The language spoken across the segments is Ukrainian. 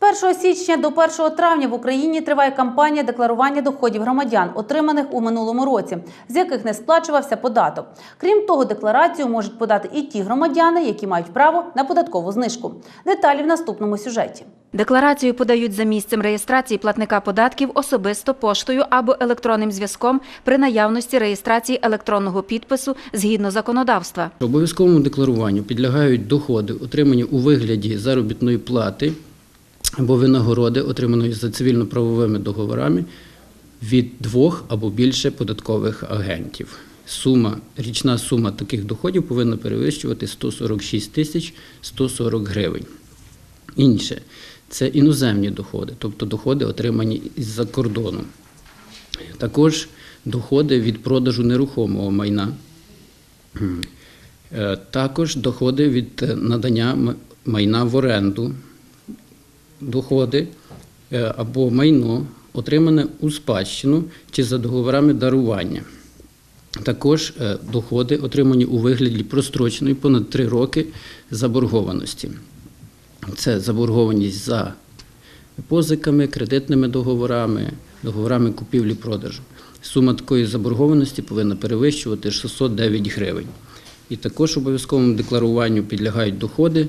З 1 січня до 1 травня в Україні триває кампанія декларування доходів громадян, отриманих у минулому році, з яких не сплачувався податок. Крім того, декларацію можуть подати і ті громадяни, які мають право на податкову знижку. Деталі в наступному сюжеті. Декларацію подають за місцем реєстрації платника податків особисто поштою або електронним зв'язком при наявності реєстрації електронного підпису згідно законодавства. Обов'язковому декларуванню підлягають доходи, отримані у вигляді заробітної плати або винагороди, отриманої за цивільно-правовими договорами від двох або більше податкових агентів. Сума, річна сума таких доходів повинна перевищувати 146 тисяч 140 гривень. Інше це іноземні доходи, тобто доходи, отримані із-за кордону. Також доходи від продажу нерухомого майна. Е, Також доходи від е, надання майна в оренду, доходи е, або майно, отримане у спадщину чи за договорами дарування. Також е, доходи, отримані у вигляді простроченої понад 3 роки заборгованості. Це заборгованість за позиками, кредитними договорами, договорами купівлі-продажу. Сума такої заборгованості повинна перевищувати 609 гривень. І також обов'язковому декларуванню підлягають доходи,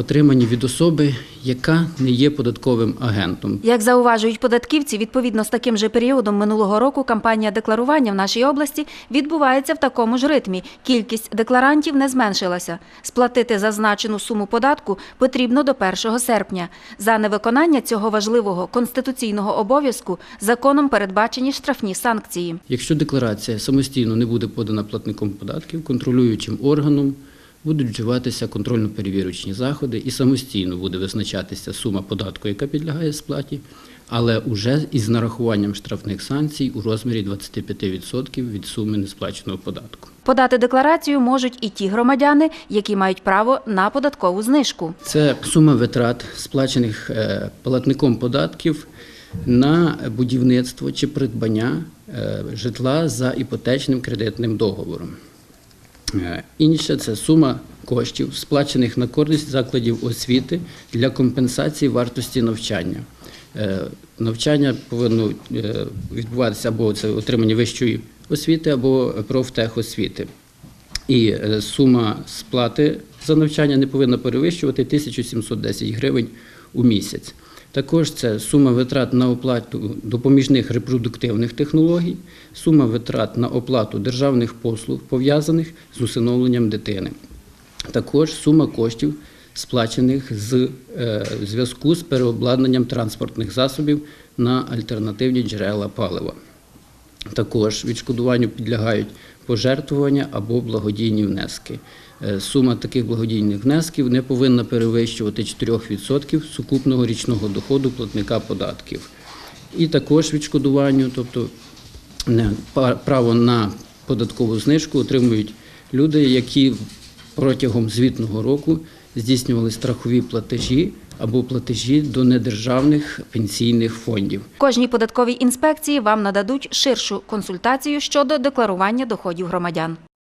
отримані від особи, яка не є податковим агентом. Як зауважують податківці, відповідно з таким же періодом минулого року кампанія декларування в нашій області відбувається в такому ж ритмі. Кількість декларантів не зменшилася. Сплатити зазначену суму податку потрібно до 1 серпня. За невиконання цього важливого конституційного обов'язку законом передбачені штрафні санкції. Якщо декларація самостійно не буде подана платником податків, контролюючим органом будуть вживатися контрольно-перевірочні заходи і самостійно буде визначатися сума податку, яка підлягає сплаті, але уже із нарахуванням штрафних санкцій у розмірі 25% від суми несплаченого податку. Подати декларацію можуть і ті громадяни, які мають право на податкову знижку. Це сума витрат, сплачених е, платником податків на будівництво чи придбання е, житла за іпотечним кредитним договором. Е, Інше це сума коштів, сплачених на користь закладів освіти для компенсації вартості навчання. Е, Навчання повинно е, відбуватися або це отримання вищої освіти, або профтехосвіти. І сума сплати за навчання не повинна перевищувати 1710 гривень у місяць. Також це сума витрат на оплату допоміжних репродуктивних технологій, сума витрат на оплату державних послуг, пов'язаних з усиновленням дитини. Також сума коштів, сплачених з е, зв'язку з переобладнанням транспортних засобів на альтернативні джерела палива. Також відшкодуванню підлягають пожертвування або благодійні внески. Е, Сума таких благодійних внесків не повинна перевищувати 4% сукупного річного доходу платника податків. І також відшкодуванню, тобто право на податкову знижку отримують люди, які протягом звітного року здійснювали страхові платежі або платежі до недержавних пенсійних фондів. Кожній податковій інспекції вам нададуть ширшу консультацію щодо декларування доходів громадян.